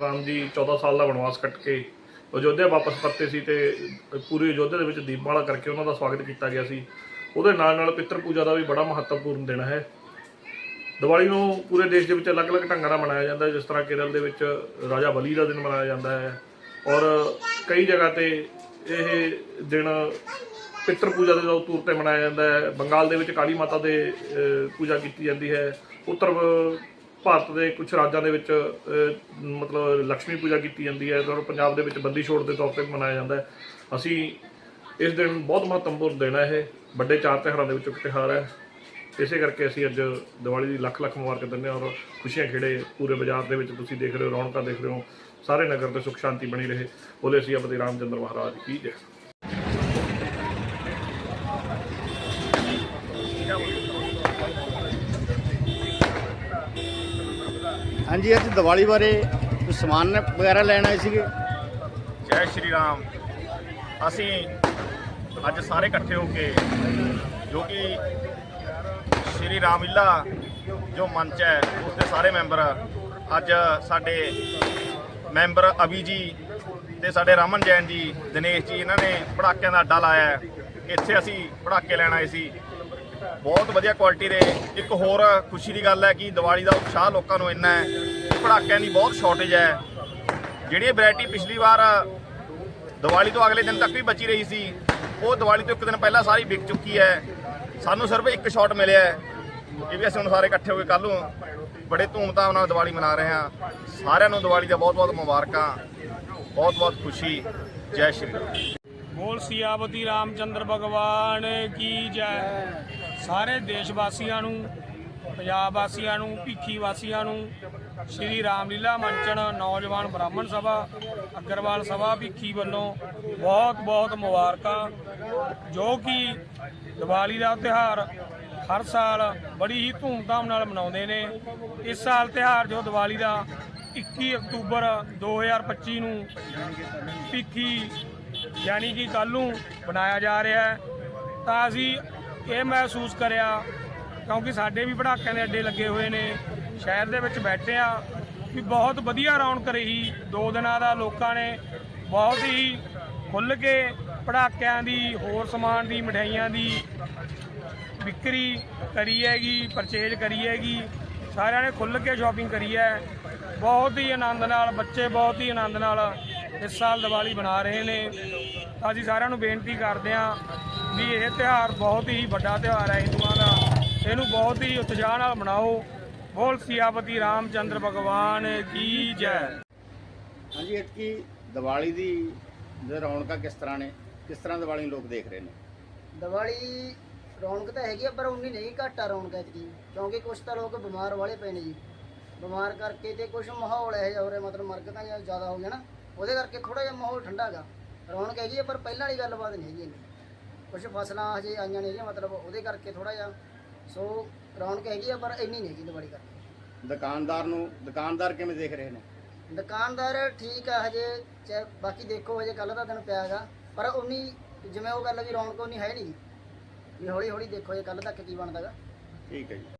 14 ਸਾਲ ਦਾ ਵਨਵਾਸ ਕੱਟ ਕੇ ਅਯੋਧਿਆ ਵਾਪਸ ਪਰਤੇ ਸੀ ਤੇ ਪੂਰੀ ਅਯੋਧਿਆ ਦੇ ਵਿੱਚ ਦੀਪਮਾਲਾ ਕਰਕੇ ਉਹਨਾਂ ਦਾ ਸਵਾਗਤ ਕੀਤਾ ਗਿਆ ਸੀ। ਉਹਦੇ ਨਾਲ ਨਾਲ ਪਿੱਤਰ ਪੂਜਾ ਦਾ ਵੀ ਬੜਾ ਮਹੱਤਵਪੂਰਨ ਦਿਨ ਹੈ। ਦੀਵਾਲੀ ਨੂੰ ਪੂਰੇ ਦੇਸ਼ ਦੇ ਵਿੱਚ ਅਲੱਗ-ਅਲੱਗ ਢੰਗਾਂ ਨਾਲ ਮਨਾਇਆ ਜਾਂਦਾ ਹੈ, ਜਿਸ ਤਰ੍ਹਾਂ ਕੇਰਲ ਦੇ ਵਿੱਚ ਰਾਜਾ ਬਲੀ ਦਾ ਦਿਨ ਮਨਾਇਆ ਜਾਂਦਾ ਹੈ ਔਰ ਕਈ ਜਗ੍ਹਾ ਤੇ ਇਹ ਦਿਨ ਪਿੱਤਰ ਪੂਜਾ ਦੇ ਤੌਰ ਤੇ ਮਨਾਇਆ ਜਾਂਦਾ ਹੈ। ਬੰਗਾਲ ਦੇ ਵਿੱਚ ਕਾਲੀ ਮਾਤਾ ਦੇ ਪੂਜਾ ਕੀਤੀ ਜਾਂਦੀ ਹੈ। ਉੱਤਰ ਭਾਰਤ ਦੇ ਕੁਝ ਰਾਜਾਂ ਦੇ ਵਿੱਚ ਮਤਲਬ ਲక్ష్ਮੀ ਪੂਜਾ ਕੀਤੀ ਜਾਂਦੀ ਹੈ, ਔਰ ਪੰਜਾਬ ਦੇ ਵਿੱਚ ਬੰਦੀ ਛੋੜ ਦੇ ਤੌਰ ਤੇ ਮਨਾਇਆ ਜਾਂਦਾ ਹੈ। ਅਸੀਂ ਇਸ ਦਿਨ ਬਹੁਤ ਮਹੱਤਵਪੂਰਨ ਦਿਨ ਹੈ ਇਹ। ਵੱਡੇ ਚਾਰ ਤਿਉਹਾਰਾਂ ਦੇ ਵਿੱਚੋਂ ਇੱਕ ਤਿਉਹਾਰ ਹੈ। ਇਸੇ ਕਰਕੇ ਅਸੀਂ ਅੱਜ ਦੀਵਾਲੀ ਦੀ ਲੱਖ ਲੱਖ ਮੁਬਾਰਕ ਦਿੰਦੇ ਹਾਂ, ਔਰ ਖੁਸ਼ੀਆਂ ਖੇੜੇ ਪੂਰੇ ਬਾਜ਼ਾਰ ਦੇ ਵਿੱਚ ਤੁਸੀਂ ਦੇਖ ਰਹੇ ਹੋ, ਰੌਣਕਾਂ ਦੇਖ ਰਹੇ ਹੋ। ਸਾਰੇ ਨਗਰ ਤੇ ਸੁਖ ਸ਼ਾਂਤੀ ਬਣੀ ਰਹੇ। ਬੋਲੇ ਅਸੀਂ ਆਪਦੇ ਰਾਮਚੰਦਰ ਮਹਾਰਾਜ ਕੀ ਜੈ। ਹਾਂਜੀ, ਅੱਜ ਦੀਵਾਲੀ ਬਾਰੇ ਕੁਝ ਸਮਾਨ ਵਗੈਰਾ ਲੈਣ ਆਏ ਸੀਗੇ। ਜੈ ਸ਼੍ਰੀ ਰਾਮ। ਅਸੀਂ ਅੱਜ ਸਾਰੇ ਇਕੱਠੇ ਹੋ ਕੇ, ਜੋ ਕਿ ਸ਼੍ਰੀ ਰਾਮਲੀਲਾ ਜੋ ਮੰਚ ਹੈ, ਉਸ ਦੇ ਸਾਰੇ ਮੈਂਬਰ, ਅੱਜ ਸਾਡੇ ਮੈਂਬਰ ਅਭੀ ਜੀ ਤੇ ਸਾਡੇ ਰਮਨ ਜੈਨ ਜੀ, ਦਿਨੇਸ਼ ਜੀ, ਇਹਨਾਂ ਨੇ ਪੜਾਕਿਆਂ ਦਾ ਅੱਡਾ ਲਾਇਆ ਇੱਥੇ ਅਸੀਂ ਪੜਾਕੇ ਲੈਣ ਆਏ ਸੀ। ਬਹੁਤ ਵਧੀਆ ਕੁਆਲਿਟੀ ਦੇ। ਇੱਕ ਹੋਰ ਖੁਸ਼ੀ ਦੀ ਗੱਲ ਹੈ ਕਿ ਦੀਵਾਲੀ ਦਾ ਉਤਸ਼ਾਹ ਲੋਕਾਂ ਨੂੰ ਇੰਨਾ ਹੈ ਪੜਾਕਿਆਂ ਦੀ ਬਹੁਤ ਸ਼ਾਰਟੇਜ ਹੈ। ਜਿਹੜੀ ਵੈਰਾਈਟੀ ਪਿਛਲੀ ਵਾਰ ਦੀਵਾਲੀ ਤੋਂ ਅਗਲੇ ਦਿਨ ਤੱਕ ਵੀ ਬਚੀ ਰਹੀ ਸੀ, ਉਹ ਦੀਵਾਲੀ ਤੋਂ ਇੱਕ ਦਿਨ ਪਹਿਲਾਂ ਸਾਰੀ ਵਿਕ ਚੁੱਕੀ ਹੈ। ਸਾਨੂੰ ਸਿਰਫ ਇੱਕ ਸ਼ਾਟ ਮਿਲਿਆ ਹੈ। ਇਹ ਵੀ ਅਸੀਂ ਹੁਣ ਸਾਰੇ ਇਕੱਠੇ ਹੋ ਕੇ ਕੱਲ ਨੂੰ ਬੜੇ ਧੂਮਧਾਮ ਨਾਲ ਦੀਵਾਲੀ ਮਨਾ ਰਹੇ ਹਾਂ। ਸਾਰਿਆਂ ਨੂੰ ਦੀਵਾਲੀ ਦਾ ਬਹੁਤ-ਬਹੁਤ ਮੁਬਾਰਕਾਂ, ਬਹੁਤ-ਬਹੁਤ ਖੁਸ਼ੀ। ਜੈ ਸ਼੍ਰੀ ਰਾਮ ਬੋਲ ਸਿਆਵਤੀ ਰਾਮਚੰਦਰ ਭਗਵਾਨ ਕੀ ਜੈ। ਸਾਰੇ ਦੇਸ਼ ਵਾਸੀਆਂ ਨੂੰ, ਪੰਜਾਬ ਵਾਸੀਆਂ ਨੂੰ, ਭਿੱਖੀ ਵਾਸੀਆਂ ਨੂੰ, ਸ਼੍ਰੀ ਰਾਮਲੀਲਾ ਮੰਚਣ ਨੌਜਵਾਨ ਬ੍ਰਾਹਮਣ ਸਭਾ, ਅਗਰਵਾਲ ਸਭਾ, ਭਿੱਖੀ ਵੱਲੋਂ ਬਹੁਤ ਬਹੁਤ ਮੁਬਾਰਕਾਂ, ਜੋ ਕਿ ਦੀਵਾਲੀ ਦਾ ਤਿਉਹਾਰ ਹਰ ਸਾਲ ਬੜੀ ਹੀ ਧੂਮਧਾਮ ਨਾਲ ਮਨਾਉਂਦੇ ਨੇ। ਇਸ ਸਾਲ ਤਿਉਹਾਰ ਜੋ ਦੀਵਾਲੀ ਦਾ 21 ਅਕਤੂਬਰ 2025 ਨੂੰ ਭਿੱਖੀ ਯਾਨੀ ਕਿ ਕੱਲ ਨੂੰ ਬਣਾਇਆ ਜਾ ਰਿਹਾ ਹੈ, ਤਾਂ ਅਸੀਂ ਇਹ ਮਹਿਸੂਸ ਕਰਿਆ, ਕਿਉਂਕਿ ਸਾਡੇ ਵੀ ਪੜਾਕਿਆਂ ਦੇ ਅੱਡੇ ਲੱਗੇ ਹੋਏ ਨੇ, ਸ਼ਹਿਰ ਦੇ ਵਿੱਚ ਬੈਠੇ ਆ, ਵੀ ਬਹੁਤ ਵਧੀਆ ਰੌਣਕ ਰਹੀ। ਦੋ ਦਿਨਾਂ ਦਾ ਲੋਕਾਂ ਨੇ ਬਹੁਤ ਹੀ ਖੁੱਲ੍ਹ ਕੇ ਪੜਾਕਿਆਂ ਦੀ, ਹੋਰ ਸਮਾਨ ਦੀ, ਮਠਿਆਈਆਂ ਦੀ ਵਿਕਰੀ ਕਰੀ ਹੈਗੀ ਪਰਚੇਜ ਕਰੀ ਹੈਗੀ, ਸਾਰਿਆਂ ਨੇ ਖੁੱਲ੍ਹ ਕੇ ਸ਼ਾਪਿੰਗ ਕਰੀ ਹੈ। ਬਹੁਤ ਹੀ ਆਨੰਦ ਨਾਲ, ਬੱਚੇ ਬਹੁਤ ਹੀ ਆਨੰਦ ਨਾਲ ਇਸ ਸਾਲ ਦੀਵਾਲੀ ਮਨਾ ਰਹੇ ਨੇ। ਤਾਂ ਅਸੀਂ ਸਾਰਿਆਂ ਨੂੰ ਬੇਨਤੀ ਕਰਦੇ ਹਾਂ ਵੀ ਇਹ ਤਿਉਹਾਰ ਬਹੁਤ ਹੀ ਵੱਡਾ ਤਿਉਹਾਰ ਹੈ ਹਿੰਦੂਆਂ ਦਾ। ਇਹਨੂੰ ਬਹੁਤ ਹੀ ਉਤਸ਼ਾਹ ਨਾਲ ਮਨਾਓ। ਬੋਲ ਸਿਆਪਤੀ ਰਾਮਚੰਦਰ ਭਗਵਾਨ ਕੀ ਜੈ। ਹਾਂਜੀ ਇਤਕੀ ਦੀਵਾਲੀ ਦੀ ਜੋ ਰੌਣਕਾਂ ਕਿਸ ਤਰ੍ਹਾਂ ਨੇ? ਕਿਸ ਤਰ੍ਹਾਂ ਦੀਵਾਲੀ ਲੋਕ ਦੇਖ ਰਹੇ ਨੇ? ਦੀਵਾਲੀ ਰੌਣਕ ਤਾਂ ਹੈਗੀ ਆ ਪਰ ਉਨੀ ਨਹੀਂ ਘੱਟ ਆ ਰੌਣਕ ਐਤਕੀ ਕਿਉਂਕਿ ਕੁਝ ਤਾਂ ਲੋਕ ਬਿਮਾਰ ਵਾਲੇ ਪਏ ਨੇ ਜੀ। ਬਿਮਾਰ ਕਰਕੇ ਤੇ ਕੁਝ ਮਾਹੌਲ ਇਹੋ ਜਿਹਾ ਹੋ ਰਿਹਾ ਮਤਲਬ ਮਰਕਤਾਂ ਜਿਹਾ ਜ਼ਿਆਦਾ ਹੋ ਗਿਆ ਨਾ। ਉਹਦੇ ਕਰਕੇ ਥੋੜਾ ਜਿਹਾ ਮਾਹੌਲ ਠੰਡਾ ਹੈਗਾ ਰੌਣਕ ਹੈਗੀ ਆ ਪਰ ਪਹਿਲਾਂ ਵਾਲੀ ਗੱਲਬਾਤ ਨਹੀਂ ਹੈਗੀ ਇੰਨੀ। ਕੁਝ ਫਸਲਾਂ ਹਜੇ ਆਈਆਂ ਨੇ ਜੀ ਮਤਲਬ ਉਹਦੇ ਕਰਕੇ ਥੋੜਾ ਜਿਹਾ। ਸੋ ਰੌਣਕ ਹੈਗੀ ਆ ਪਰ ਇੰਨੀ ਨਹੀਂ ਹੈਗੀ ਦੀਵਾਲੀ ਕਰਕੇ। ਦੁਕਾਨਦਾਰ ਨੂੰ ਦੁਕਾਨਦਾਰ ਕਿਵੇਂ ਦੇਖ ਰਹੇ ਨੇ? ਦੁਕਾਨਦਾਰ ਠੀਕ ਆ ਹਜੇ ਚਾਹੇ ਬਾਕੀ ਦੇਖੋ ਹਜੇ ਕੱਲ ਦਾ ਦਿਨ ਪਿਆ ਹੈਗਾ ਪਰ ਉਨੀ ਜਿਵੇਂ ਉਹ ਗੱਲ ਵੀ ਰੌਣਕ ਉਨੀ ਹੈ ਨਹੀਂ ਵੀ ਹੌਲੀ ਹੌਲੀ ਦੇਖੋ ਜੇ ਕੱਲ ਤੱਕ ਕੀ ਬਣਦਾਗਾ ਠੀਕ ਹੈ ਜੀ।